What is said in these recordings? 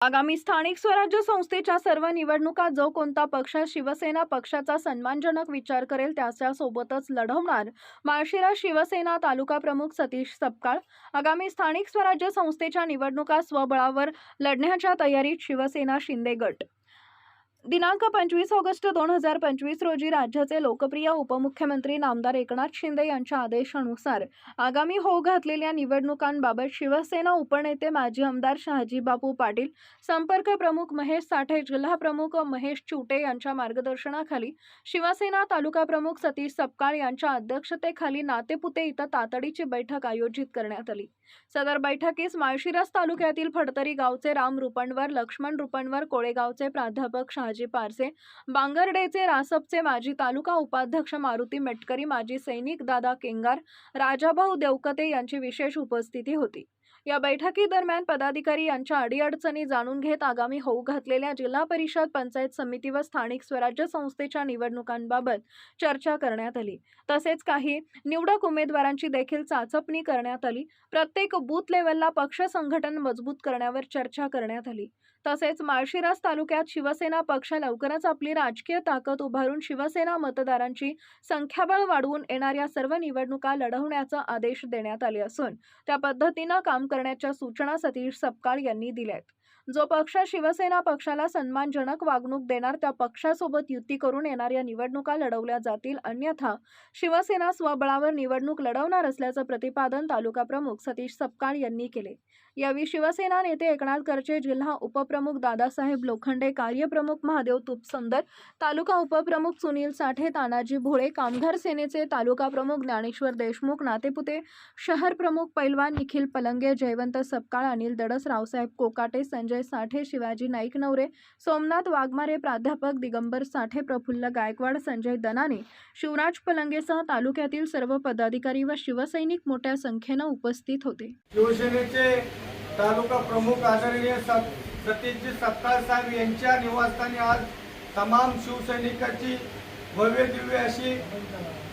आगामी स्थानिक स्वराज्य संस्थेच्या सर्व निवडणुका जो कोणता पक्ष शिवसेना पक्षाचा सन्मानजनक विचार करेल त्याच्यासोबतच लढवणार माळशिरा शिवसेना तालुका प्रमुख सतीश सपकाळ. आगामी स्थानिक स्वराज्य संस्थेच्या निवडणुका स्वबळावर लढण्याच्या तयारीत शिवसेना शिंदे गट दिनांक पंचवीस ऑगस्ट दोन हजार पंचवीस रोजी राज्याचे लोकप्रिय उपमुख्यमंत्री नामदार एकनाथ शिंदे यांच्या आदेशानुसार आगामी होऊ घातलेल्या निवडणुकांबाबत शिवसेना उपनेते माजी आमदार शहाजीबापू पाटील संपर्क प्रमुख महेश साठे जिल्हा प्रमुख महेश चुटे यांच्या मार्गदर्शनाखाली शिवसेना तालुका प्रमुख सतीश सपकाळ यांच्या अध्यक्षतेखाली नातेपुते इथं तातडीची बैठक आयोजित करण्यात आली. सदर बैठकीस माळशिरस तालुक्यातील फडतरी गावचे राम रुपणवर लक्ष्मण रुपणवर कोळेगावचे प्राध्यापक शहाजी पारसे बांगरडेचे रासपचे माजी तालुका उपाध्यक्ष मारुती मेटकरी माजी सैनिक दादा केंगार राजाभाऊ देवकते यांची विशेष उपस्थिती होती. या बैठकीदरम्यान पदाधिकारी यांच्या अडीअडचणी जाणून घेत आगामी होऊ घातलेल्या जिल्हा परिषद पंचायत समिती व स्थानिक स्वराज्य संस्थेच्या निवडणुकांबाबत चर्चा करण्यात आली. तसेच काही निवडक उमेदवारांची देखील चाचपणी करण्यात आली. प्रत्येक बूथ लेवलला पक्ष संघटन मजबूत करण्यावर चर्चा करण्यात आली. तसेच माळशिरस तालुक्यात शिवसेना पक्ष लवकरच आपली राजकीय ताकद उभारून शिवसेना मतदारांची संख्याबळ वाढवून येणाऱ्या सर्व निवडणुका लढवण्याचा आदेश देण्यात आले असून त्या पद्धतीनं काम करण्याच्या सूचना सतीश सपकाळ यांनी दिल्यात. जो पक्ष शिवसेना पक्षाला सन्मानजनक वागणूक देणार त्या पक्षासोबत युती करून येणाऱ्या निवडणुका लढवल्या जातील. अन्यथा शिवसेना स्वबळावर निवडणूक लढवणार असल्याचं प्रतिपादन तालुका प्रमुख सतीश सपकाळ यांनी केले. यावेळी शिवसेना नेते एकनाथ करचे जिल्हा उपप्रमुख दादासाहेब लोखंडे कार्यप्रमुख महादेव तुपसंदर तालुका उपप्रमुख सुनील साठे तानाजी भोळे कामगार सेनेचे तालुका प्रमुख ज्ञानेश्वर देशमुख नातेपुते शहर प्रमुख पैलवान निखिल पलंगे जयवंत सपकाळ अनिल दडस रावसाहेब कोकाटे संजय संजय साठे शिवाजी नाईक नवरे सोमनाथ वाघमारे प्राध्यापक दिगंबर साठे प्रफुल्ल गायकवाड संजय दनाने शिवराज पलंगेसह तालुक्यातील सर्व पदाधिकारी व शिवसैनिक मोठ्या संख्येनं उपस्थित होते. शिवसेनेचे तालुका प्रमुख आदरणीय सत- सतीशजी सत्तार साहेब यांच्या निवासस्थानी आज तमाम शिवसैनिकाची भव्य दिव्य अशी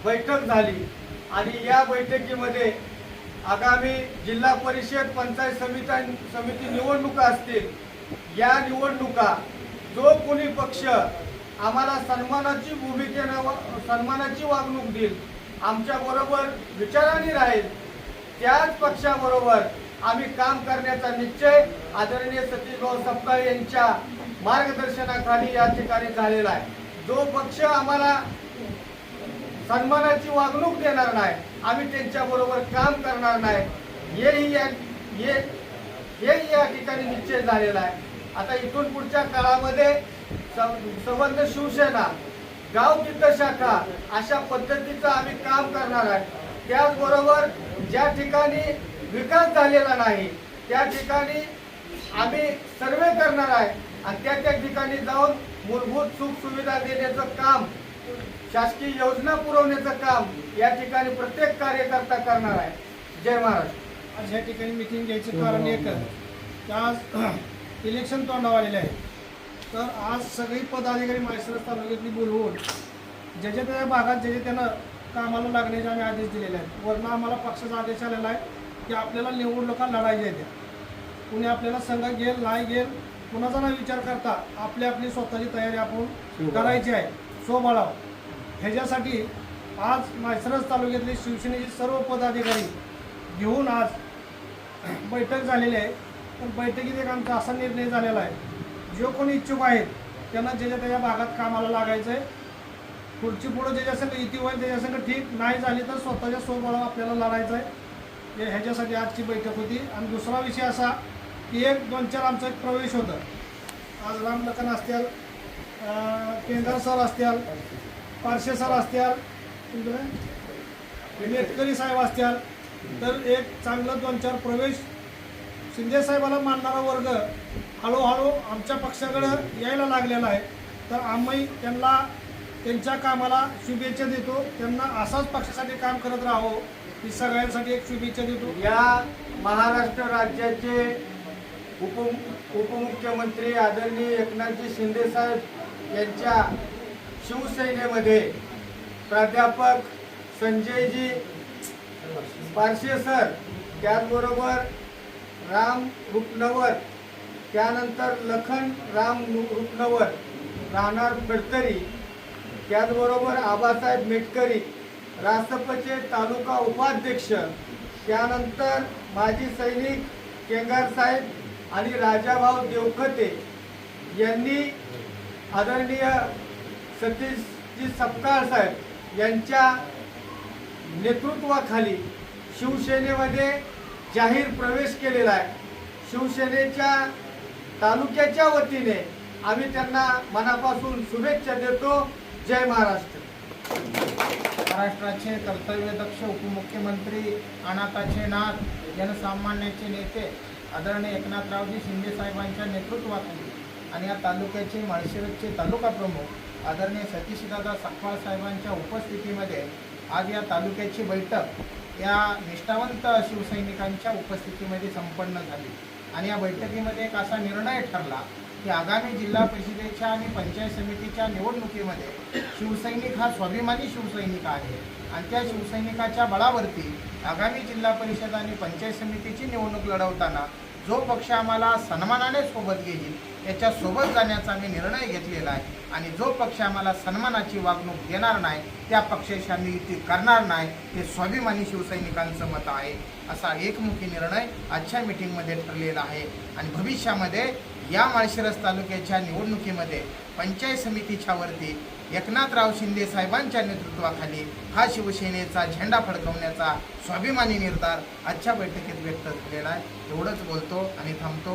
बैठक झाली. आणि या बैठकीमध्ये आगामी जिल्हा परिषद पंचायत समिती समिती निवडणुका असतील या निवडणुका जो कोणी पक्ष आम्हाला सन्मानाची भूमिकेनं सन्मानाची वागणूक देईल आमच्याबरोबर विचाराने राहील त्याच पक्षाबरोबर आम्ही काम करण्याचा निश्चय आदरणीय सतीशभाऊ सपकाळ यांच्या मार्गदर्शनाखाली या ठिकाणी झालेला आहे. जो पक्ष आम्हाला सन्मानाची वागणूक देणार नाही. आम्ही त्यांच्या बरोबर काम करणार नाही. हेही या हे हेही या ठिकाणी निश्चय झालेला आहे. आता इथून पुढच्या काळामध्ये संबंध शिवसेना गाव तिथं शाखा अशा पद्धतीचं आम्ही काम करणार आहे. त्याचबरोबर ज्या ठिकाणी विकास झालेला नाही त्या ठिकाणी आम्ही सर्वे करणार आहे. आणि त्या त्या ठिकाणी जाऊन मूलभूत सुख सुविधा देण्याचं काम शासकीय योजना पुरवण्याचं काम या ठिकाणी प्रत्येक कार्यकर्ता करणार आहे. जय महाराष्ट्र आज या ठिकाणी मिटिंग घ्यायचं कारण एकच की आज इलेक्शन तोंडावर आलेले आहे. तर आज सगळी पदाधिकारी माळशिरस तालुक्यातली बोलवून ज्याच्या त्या भागात ज्याच्या त्यानं कामाला लागण्याचे आम्ही आदेश दिलेले आहेत. वरनं आम्हाला पक्षाचा आदेश आलेला आहे की आपल्याला निवडणुका लढायच्या आहेत. कुणी आपल्याला संघ घेईल नाही घेईल कुणाचा न विचार करता आपली आपली स्वतःची तयारी आपण करायची आहे. स्वबळाव ह्याच्यासाठी आज मायसरस तालुक्यातले शिवसेनेचे सर्व पदाधिकारी घेऊन आज बैठक झालेली आहे. पण बैठकीत एक आमचा असा निर्णय झालेला आहे. जो कोणी इच्छुक आहेत त्यांना ज्याच्या त्याच्या भागात कामाला लागायचं आहे. पुढची पुढं ज्याच्या संग होईल त्याच्यासंग ठीक नाही झाली तर स्वतःच्या स्वभावाला आपल्याला लढायचं आहे. ह्याच्यासाठी आजची बैठक होती. आणि दुसरा विषय असा की एक दोन चार आमचा एक प्रवेश होतं. आज रामलखन असतील केंद्र सर असतील पारशे सर असत्याल नेटकरी साहेब असत्याल तर एक चांगलं दोन चार प्रवेश शिंदे साहेबाला मानणारा वर्ग हळूहळू आमच्या पक्षाकडं यायला लागलेला आहे. तर आम्ही त्यांना त्यांच्या कामाला शुभेच्छा देतो. त्यांना असाच पक्षासाठी काम करत राहावं ही सगळ्यांसाठी एक शुभेच्छा देतो. या महाराष्ट्र राज्याचे उप उपमुख्यमंत्री आदरणीय एकनाथजी शिंदे साहेब यांच्या शिवसेनेमध्ये प्राध्यापक संजयजी पारशे सर त्याचबरोबर राम रुपनवर त्यानंतर लखन राम रुपनवर राहणार गडकरी त्याचबरोबर आबासाहेब मेटकरी रासपचे तालुका उपाध्यक्ष त्यानंतर माजी सैनिक केंगार साहेब आणि राजाभाऊ देवखते यांनी आदरणीय सतीशजी सपकाळ साहेब यांच्या नेतृत्वाखाली शिवसेनेमध्ये जाहीर प्रवेश केलेला आहे. शिवसेनेच्या तालुक्याच्या वतीने आम्ही त्यांना मनापासून शुभेच्छा देतो. जय महाराष्ट्र. महाराष्ट्राचे कर्तव्यदक्ष उपमुख्यमंत्री अनाथाचे नाथ जनसामान्याचे नेते आदरणीय एकनाथरावजी शिंदे साहेबांच्या नेतृत्वाखाली आणि या तालुक्याचे माळशिरसचे तालुका प्रमुख आदरणीय सतीशदादा सकपाळ साहेबांच्या उपस्थितीमध्ये आज या तालुक्याची बैठक या निष्ठावंत शिवसैनिकांच्या उपस्थितीमध्ये संपन्न झाली. आणि या बैठकीमध्ये एक असा निर्णय ठरला की आगामी जिल्हा परिषदेच्या आणि पंचायत समितीच्या निवडणुकीमध्ये शिवसैनिक हा स्वाभिमानी शिवसैनिक आहे. आणि त्या शिवसैनिकाच्या बळावरती आगामी जिल्हा परिषद आणि पंचायत समितीची निवडणूक लढवताना जो पक्ष आम्हाला सन्मानाने सोबत घेईल त्याच्यासोबत जाण्याचा आम्ही निर्णय घेतलेला आहे. आणि जो पक्ष आम्हाला सन्मानाची वागणूक देणार नाही त्या पक्षाशी आम्ही युती करणार नाही हे स्वाभिमानी शिवसैनिकांचं मत आहे. असा एकमुखी निर्णय आजच्या मिटिंगमध्ये ठरलेला आहे. आणि भविष्यामध्ये या माळशिरस तालुक्याच्या निवडणुकीमध्ये पंचायत समितीच्या वरती एकनाथराव शिंदे साहेबांच्या नेतृत्वाखाली हा शिवसेनेचा झेंडा फडकवण्याचा स्वाभिमानी निर्धार आजच्या बैठकीत व्यक्त झालेला आहे. एवढंच बोलतो आणि थांबतो.